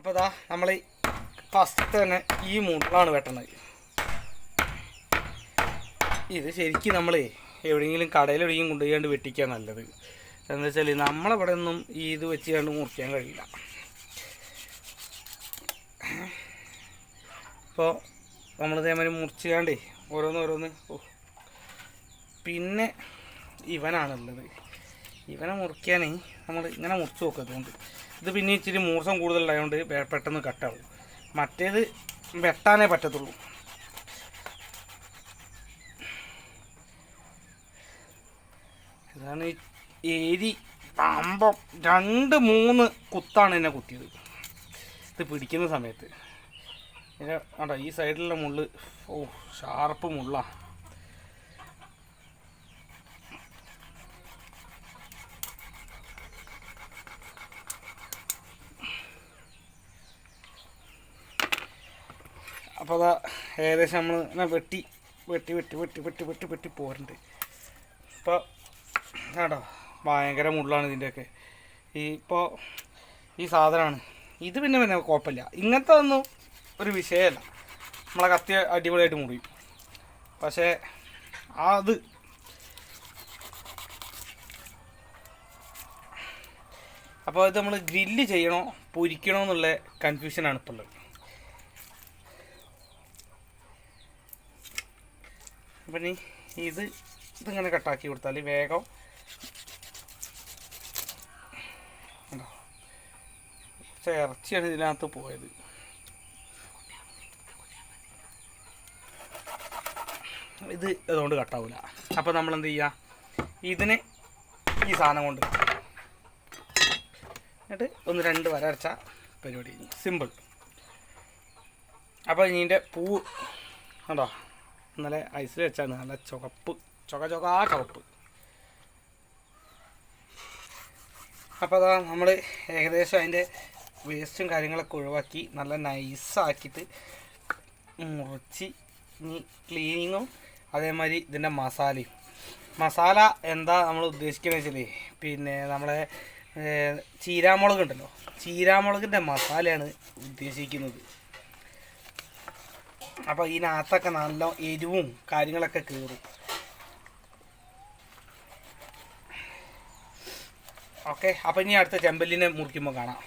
അപ്പോൾ ഇതാ നമ്മൾ ഫസ്റ്റ് തന്നെ ഈ മൂട്ടിലാണ് വെട്ടണത് ഇത് ശരിക്കും നമ്മൾ എവിടെയെങ്കിലും കടയിൽ എവിടെയെങ്കിലും കൊണ്ടുപോയാണ്ട് വെട്ടിക്കാൻ നല്ലത്. എന്താ വെച്ചാൽ നമ്മളവിടെ ഒന്നും ഈ ഇത് വെച്ച് കണ്ട് മുറിക്കാൻ കഴിയില്ല. അപ്പോൾ നമ്മൾ ഇതേമാതിരി മുറിച്ചാണ്ടേ ഓരോന്ന് ഓരോന്ന് പിന്നെ ഇവനാണുള്ളത്. ഇവനെ മുറിക്കാനേ നമ്മൾ ഇങ്ങനെ മുറിച്ച് നോക്കുക അതുകൊണ്ട്. ഇത് പിന്നെ ഇച്ചിരി മൂർസം കൂടുതലായതുകൊണ്ട് പെട്ടെന്ന് കട്ടാവും. മറ്റേത് വെട്ടാനേ പറ്റത്തുള്ളൂ. ഇതാണ് ഈ എരി പാമ്പം. രണ്ട് മൂന്ന് കുത്താണ് എന്നെ കുത്തിയത്. ഇത് പിടിക്കുന്ന സമയത്ത്. കണ്ടോ ഈ സൈഡിലുള്ള മുള്ള് ഓ ഷാർപ്പ് മുള്ളാ. അപ്പോൾ അതാ ഏകദേശം നമ്മൾ ഇങ്ങനെ വെട്ടി വെട്ടി വെട്ടി വെട്ടി വെട്ടി വെട്ടി വെട്ടി പോരുന്നുണ്ട്. ഇപ്പോൾ കേട്ടോ ഭയങ്കര മുള്ളാണ് ഇതിന്റെയൊക്കെ ഈ ഇപ്പോൾ ഈ സാധനമാണ് ഇത് പിന്നെ പിന്നെ കുഴപ്പമില്ല. ഇങ്ങനത്തെ ഒന്നും ഒരു വിഷയമല്ല. നമ്മളെ കത്തി അടിപൊളിയായിട്ട് മുറിയും. പക്ഷേ അത് അപ്പോൾ ഇത് നമ്മൾ ഗ്രില്ല് ചെയ്യണോ പൊരിക്കണോ എന്നുള്ള കൺഫ്യൂഷനാണ് ഇപ്പോൾ ഉള്ളത്. അപ്പം ഇനി ഇത് ഇതിങ്ങനെ കട്ടാക്കി കൊടുത്താൽ വേഗം? കുറച്ച് ഇറച്ചിയാണ് ഇതിനകത്ത് പോയത്. ഇത് അതുകൊണ്ട് കട്ടാവില്ല അപ്പോൾ നമ്മൾ എന്ത് ചെയ്യുക ഇതിനെ ഈ സാധനം കൊണ്ട് എന്നിട്ട് ഒന്ന് രണ്ട് വര അരച്ച പരിപാടി. സിമ്പിൾ. അപ്പോൾ ഇതിന്റെ പൂ കണ്ടോ? ഇന്നലെ ഐസിൽ വെച്ചാണ് നല്ല ചുവപ്പ്. ചുക ചുകാ ചുവപ്പ്. അപ്പോൾ അതാ നമ്മൾ ഏകദേശം അതിന്റെ വേസ്റ്റും കാര്യങ്ങളൊക്കെ ഒഴിവാക്കി നല്ല നൈസാക്കിയിട്ട് മുറിച്ച് ഇനി ക്ലീനിങ്ങും അതേമാതിരി ഇതിന്റെ മസാലയും. മസാല എന്താ നമ്മൾ ഉദ്ദേശിക്കുന്നത് വെച്ചാൽ പിന്നെ നമ്മളെ ചീരാമുളക് ഉണ്ടല്ലോ ചീരാമുളകിന്റെ മസാലയാണ് ഉദ്ദേശിക്കുന്നത്. അപ്പോൾ ഇതിനകത്തൊക്കെ നല്ല എരിവും കാര്യങ്ങളൊക്കെ കയറും ഓക്കെ അപ്പോൾ ഇനി അടുത്ത ചെമ്പല്ലിനെ മുറിക്കുമ്പോൾ കാണാം.